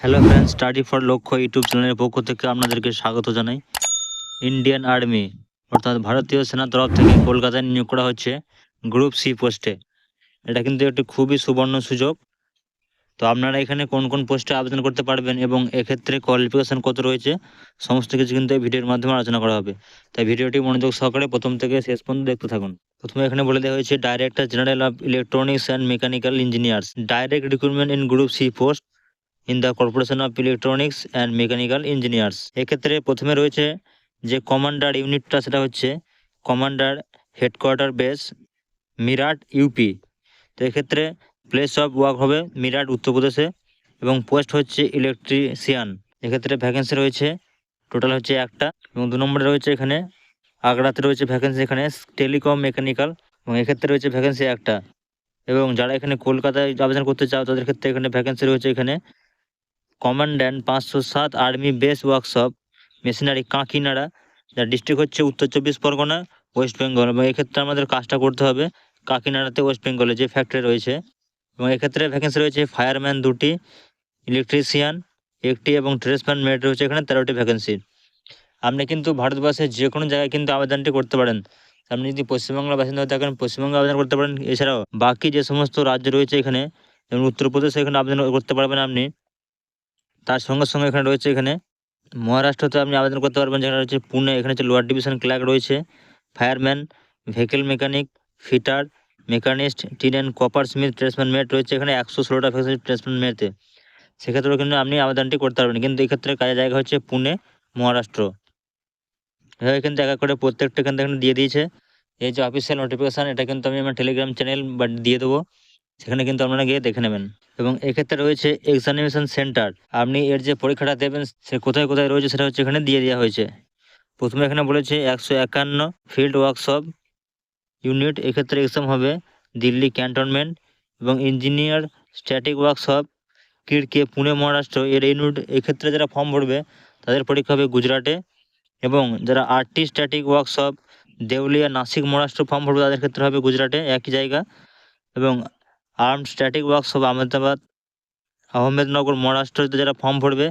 Hello friend study for Lakshya YouTube চ্যানেলের পক্ষ থেকে আপনাদেরকে স্বাগত জানাই। ইন্ডিয়ান আর্মি অর্থাৎ ভারতীয় সেনার তরফ থেকে কলকাতায় নিয়োগ করা হচ্ছে গ্রুপ সি পোস্টে এটা কিন্তু একটি খুবই সুবর্ণ সুযোগ। তো আপনারা এখানে কোন কোন পোস্টে আবেদন করতে পারবেন এবং এক্ষেত্রে কোয়ালিফিকেশন কত রয়েছে, সমস্ত কিছু কিন্তু এই ভিডিওর মাধ্যমে আলোচনা করা হবে। তাই ভিডিওটি মনোযোগ সহকারে প্রথম থেকে শেষ পর্যন্ত দেখতে থাকুন। প্রথমে এখানে বলে দেওয়া হয়েছে director general of electronics and mechanical engineers direct recruitment in group C post in the corporation of electronics and mechanical engineers এক্ষেত্রে প্রথমে রয়েছে যে কমান্ডার ইউনিটটা সেটা হচ্ছে commander headquarter base Meerut UP তো এক্ষেত্রে প্লেস অফ ওয়ার্ক হবে মিরাট উত্তরপ্রদেশে এবং পোস্ট হচ্ছে ইলেকট্রিশিয়ান এক্ষেত্রে ভ্যাকেন্সি রয়েছে টোটাল হচ্ছে একটা এবং দু নম্বরে রয়েছে এখানে, আগ্রাতে রয়েছে ভ্যাকেন্সি এখানে টেলিকম মেকানিক্যাল এবং এক্ষেত্রে রয়েছে ভ্যাকেন্সি একটা এবং যারা এখানে কলকাতায় আবেদন করতে চাও তাদের ক্ষেত্রে এখানে ভ্যাকেন্সি রয়েছে এখানে কমান্ড্যান্ট পাঁচশো সাত আর্মি বেস ওয়ার্কশপ, মেশিনারি কাঁকিনাড়া, যার ডিস্ট্রিক্ট হচ্ছে উত্তর চব্বিশ পরগনা, ওয়েস্ট বেঙ্গল এবং এক্ষেত্রে আমাদের কাজটা করতে হবে কাকিনাড়াতে ওয়েস্ট বেঙ্গলে যে ফ্যাক্টরি রয়েছে এবং এক্ষেত্রে ভ্যাকেন্সি রয়েছে ফায়ারম্যান দুটি ইলেকট্রিশিয়ান একটি এবং ট্রেসম্যান মেরিট রয়েছে এখানে তেরোটি ভ্যাকেন্সি আপনি কিন্তু ভারতবর্ষের যে কোনো জায়গায় কিন্তু আবেদনটি করতে পারেন। আপনি যদি পশ্চিমবাংলার বাসিন্দা হয়ে থাকেন, পশ্চিমবঙ্গে আবেদন করতে পারেন। এছাড়াও বাকি যে সমস্ত রাজ্য রয়েছে এখানে, যেমন উত্তরপ্রদেশে এখানে আবেদন করতে পারবেন আপনি। তার সঙ্গে সঙ্গে এখানে রয়েছে এখানে মহারাষ্ট্রতে আপনি আবেদন করতে পারবেন, যেখানে রয়েছে পুনে, এখানে হচ্ছে লোয়ার ডিভিশন ক্লার্ক রয়েছে, fireman, vehicle mechanic, fitter, machinist, tin and copper smith tradesman mate রয়েছে, এখানে একশো ষোলোটা ভ্যাকেন্সি ট্রেসম্যান মেটে। সেক্ষেত্রেও কিন্তু আপনি আবেদনটি করতে পারবেন, কিন্তু এক্ষেত্রে কাজের জায়গা হচ্ছে পুনে, মহারাষ্ট্র। এভাবে কিন্তু এক এক করে প্রত্যেকটা এখান থেকে দিয়ে দিয়েছে। এই যে অফিসিয়াল নোটিফিকেশান এটা কিন্তু আমি আমার টেলিগ্রাম চ্যানেল বা দিয়ে দেবো। সেখানে কিন্তু আপনারা গিয়ে দেখে নেবেন। এবং এক্ষেত্রে রয়েছে এক্সামিনেশন সেন্টার আপনি এর যে পরীক্ষাটা দেবেন, সে কোথায় কোথায় রয়েছে সেটা হচ্ছে এখানে দিয়ে দেওয়া হয়েছে। প্রথমে এখানে বলেছে একশো একান্ন ফিল্ড ওয়ার্কশপ ইউনিট এক্ষেত্রে এক্সাম হবে দিল্লি ক্যান্টনমেন্ট এবং engineer static workshop Kirkee Pune Maharashtra এর ইউনিট এক্ষেত্রে যারা ফর্ম ভরবে, তাদের পরীক্ষা হবে গুজরাটে। এবং যারা আর্টি স্ট্যাটিক ওয়ার্কশপ দেউলিয়া, নাসিক, মহারাষ্ট্র ফর্ম ভরবে, তাদের ক্ষেত্রে হবে গুজরাটে, একই জায়গা। এবং arm static workshop Ahmedabad, Ahmednagar, মহারাষ্ট্রতে যারা ফর্ম ভরবে,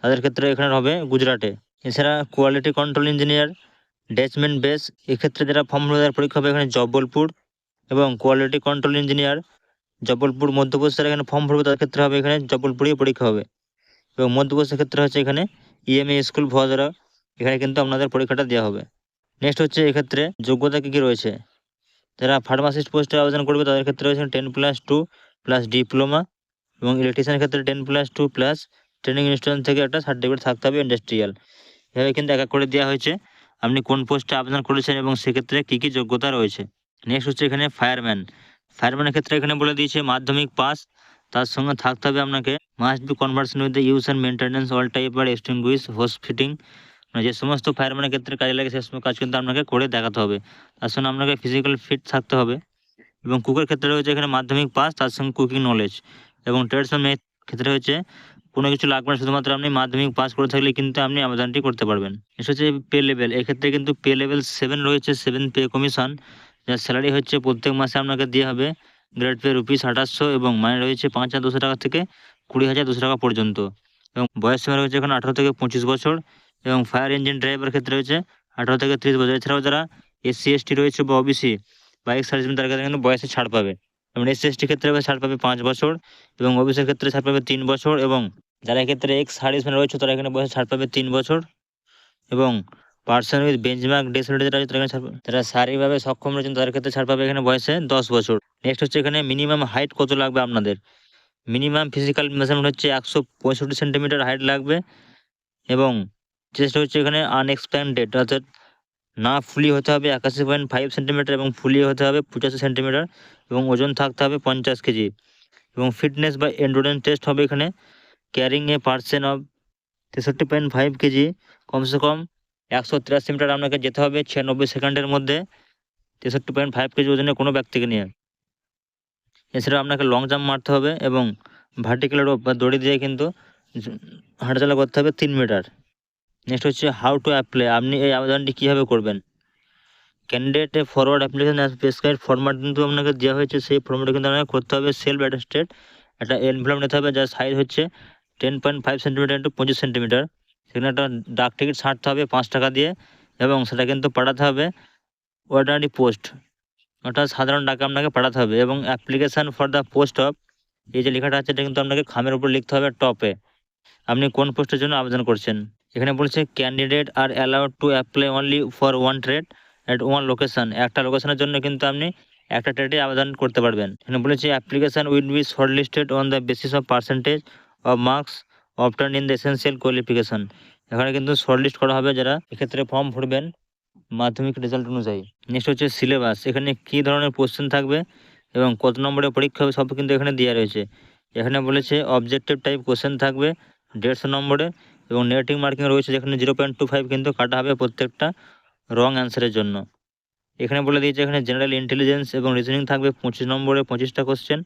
তাদের ক্ষেত্রে এখানে হবে গুজরাটে। এছাড়া quality control engineer detachment base এক্ষেত্রে যারা ফর্ম ভরবে তাদের পরীক্ষা হবে এখানে জব্বলপুর এবং quality control engineer Jabalpur Madhya Pradesh যারা এখানে ফর্ম ভরবে তাদের ক্ষেত্রে হবে এখানে জব্বলপুরেই পরীক্ষা হবে। এবং মধ্যপ্রদেশের ক্ষেত্রে হচ্ছে এখানে ইএমএ স্কুল ভোয়াদারা এখানে কিন্তু আপনাদের পরীক্ষাটা দেওয়া হবে। নেক্সট হচ্ছে এক্ষেত্রে যোগ্যতা কী কী রয়েছে? যারা ফার্মাসিস্ট পোস্টে আবেদন করবে, তাদের ক্ষেত্রে রয়েছে ten plus two plus diploma এবং ইলেকট্রিশিয়ানের ক্ষেত্রে ten plus two plus training institution থেকে একটা সার্টিফিকেট থাকতে হবে ইন্ডাস্ট্রিয়াল এভাবে কিন্তু এক এক করে দেওয়া হয়েছে। আপনি কোন পোস্টে আবেদন করেছেন এবং সেক্ষেত্রে কী কী যোগ্যতা রয়েছে? নেক্সট হচ্ছে এখানে ফায়ারম্যান ফায়ারম্যানের ক্ষেত্রে এখানে বলে দিয়েছে, মাধ্যমিক পাস তার সঙ্গে থাকতে হবে আপনাকে must be conversion with the use and maintenance all type R extinguish hose fitting যে সমস্ত ফায়ারম্যানের ক্ষেত্রে কাজে লাগে, সে সমস্ত কাজ কিন্তু আপনাকে করে দেখাতে হবে। তার সঙ্গে আপনাকে ফিজিক্যাল ফিট থাকতে হবে এবং কুকের ক্ষেত্রে রয়েছে এখানে মাধ্যমিক পাস তার সঙ্গে কুকিং নলেজ এবং ট্রেডসম্যান ক্ষেত্রে হচ্ছে কোনো কিছু লাগবে না, শুধুমাত্র আপনি মাধ্যমিক পাস করে থাকলে কিন্তু আপনি আবেদনটি করতে পারবেন। এটা হচ্ছে পে লেভেল এক্ষেত্রে কিন্তু পে লেভেল সেভেন রয়েছে সেভেন পে কমিশন যার স্যালারি হচ্ছে প্রত্যেক মাসে আপনাকে দেওয়া হবে গ্রেড পে রুপিস আঠাশশো এবং মানে রয়েছে পাঁচ হাজার দুশো টাকা থেকে কুড়ি হাজার দুশো টাকা পর্যন্ত। এবং বয়স সীমা রয়েছে এখন আঠারো থেকে পঁচিশ বছর। এবং ফায়ার ইঞ্জিন ড্রাইভার ক্ষেত্রে রয়েছে আঠারো থেকে ত্রিশ বছর। এছাড়াও যারা এসসি এসটি রয়েছে বা ওবিসি বাইক সার্ভিসম্যান তার ক্ষেত্রে কিন্তু বয়সে ছাড় পাবে। এবং এসসি এসটি ক্ষেত্রে ছাড় পাবে পাঁচ বছর এবং ওবিসির ক্ষেত্রে ছাড় পাবে তিন বছর এবং যারা এক্ষেত্রে এক্স সার্ভিসম্যান রয়েছে তারা এখানে বয়সে ছাড় পাবে তিন বছর এবং পার্সন উইথ বেঞ্চমার্ক ডিসেবিলিটি যারা তারা ছাড় যারা শারীরিকভাবে সক্ষম রয়েছেন তাদের ক্ষেত্রে ছাড় পাবে এখানে বয়সে দশ বছর। নেক্সট হচ্ছে এখানে মিনিমাম হাইট কত লাগবে আপনাদের? মিনিমাম ফিজিক্যাল মেজারমেন্ট হচ্ছে একশো পঁয়ষট্টি সেন্টিমিটার হাইট লাগবে এবং চেস্ট হচ্ছে এখানে আনএক্সপ্যান্ডেড অর্থাৎ না ফুলি হতে হবে একাশি পয়েন্ট ফাইভ সেন্টিমিটার এবং ফুলি হতে হবে পঁচাশি সেন্টিমিটার এবং ওজন থাকতে হবে পঞ্চাশ কেজি এবং ফিটনেস বা এন্ডুরেন্স টেস্ট হবে এখানে। ক্যারিং এ পার্সেন অফ তেষট্টি পয়েন্ট ফাইভ কেজি, কমসে কম একশো তিরাশি মিটার আপনাকে যেতে হবে ছিয়ানব্বই সেকেন্ডের মধ্যে তেষট্টি পয়েন্ট ফাইভ কেজি ওজনে কোনো ব্যক্তিকে নিয়ে। এছাড়া আপনাকে লং জাম্প মারতে হবে এবং ভার্টিক্যাল রোপ বা দড়ি দিয়ে কিন্তু হাঁটাচলা করতে হবে তিন মিটার নেক্সট হচ্ছে হাউ টু অ্যাপ্লাই আপনি এই আবেদনটি কীভাবে করবেন? ক্যান্ডিডেটে ফরওয়ার্ড অ্যাপ্লিকেশন প্রেসক্রাইব ফরম্যাট কিন্তু আপনাকে দেওয়া হয়েছে, সেই ফর্মেটে কিন্তু আপনাকে করতে হবে সেলফ অ্যাটেস্টেড একটা এনভেলপ নিতে হবে যার সাইজ হচ্ছে ten point five centimetre into পঁচিশ সেন্টিমিটার সেখানে একটা ডাক টিকিট ছাড়তে হবে পাঁচ টাকা দিয়ে এবং সেটা কিন্তু পাঠাতে হবে অর্ডিনারি পোস্ট অর্থাৎ সাধারণ ডাকে আপনাকে পাঠাতে হবে এবং application for the post of এই যে লেখাটা আছে, এটা কিন্তু আপনাকে খামের উপর লিখতে হবে টপে আপনি কোন পোস্টের জন্য আবেদন করছেন? এখানে বলছে candidate are allowed to apply only for one trade at one location একটা লোকেশনের জন্য কিন্তু আপনি একটা ট্রেডে আবেদন করতে পারবেন। এখানে বলেছে application will be shortlisted on the basis of percentage of marks obtained in the essential qualification এখানে কিন্তু শর্ট লিস্ট করা হবে যারা এক্ষেত্রে ফর্ম ভরবেন মাধ্যমিক রেজাল্ট অনুযায়ী। নেক্সট হচ্ছে সিলেবাস এখানে কী ধরনের কোশ্চেন থাকবে এবং কত নম্বরের পরীক্ষা হবে সব কিন্তু এখানে দেওয়া রয়েছে। এখানে বলেছে অবজেক্টিভ টাইপ কোশ্চেন থাকবে, দেড়শো নম্বরে। এবং নেগেটিভ মার্কিং রয়েছে যেখানে জিরো পয়েন্ট টু ফাইভ কিন্তু কাটা হবে প্রত্যেকটা রং অ্যান্সারের জন্য। এখানে বলে দিয়েছে এখানে জেনারেল ইন্টেলিজেন্স এবং রিজনিং থাকবে পঁচিশ নম্বরে পঁচিশটা কোশ্চেন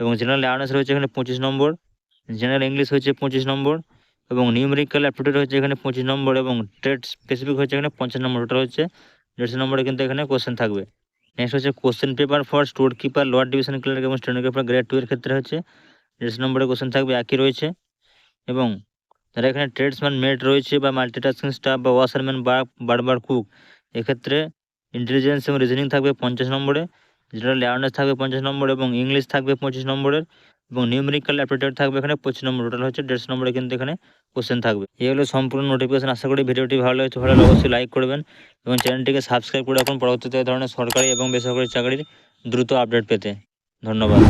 এবং জেনারেল অ্যাওয়ারনেস রয়েছে এখানে পঁচিশ নম্বর জেনারেল ইংলিশ হয়েছে পঁচিশ নম্বর এবং নিউমেরিক্যাল অ্যাপটিটিউড হচ্ছে এখানে পঁচিশ নম্বর এবং ট্রেড স্পেসিফিক হচ্ছে এখানে পঞ্চাশ নম্বর, ওটা হচ্ছে দেড়শো নম্বরে কিন্তু এখানে কোশ্চেন থাকবে। নেক্সট হচ্ছে question paper for storekeeper lower division clerk এবং স্টেনোগ্রাফার গ্রেড টু এর ক্ষেত্রে হচ্ছে দেড়শো নম্বরে কোশ্চেন থাকবে, একই রয়েছে এবং যারা এখানে ট্রেডসম্যান মেড রয়েছে বা মাল্টিটাস্কিং স্টাফ বা ওয়াশারম্যান বা বারবার কুক এক্ষেত্রে ইন্টেলিজেন্স এবং রিজনিং থাকবে পঞ্চাশ নম্বরে জেনারেল অ্যাওয়ারনেস থাকবে পঞ্চাশ নম্বরে এবং ইংলিশ থাকবে পঁচিশ নম্বরের এবং নিউমেরিক্যাল অ্যাপটিটিউড থাকবে এখানে পঁচিশ নম্বর। টোটাল হচ্ছে দেড়শো নম্বরে কিন্তু এখানে কোশ্চেন থাকবে। এই হলো সম্পূর্ণ নোটিফিকেশন আশা করি ভিডিওটি ভালো লাগছে। ভালো অবশ্যই লাইক করবেন এবং চ্যানেলটিকে সাবস্ক্রাইব করে রাখুন। পরবর্তীতে ধরনের সরকারি এবং বেসরকারি চাকরির দ্রুত আপডেট পেতে। ধন্যবাদ।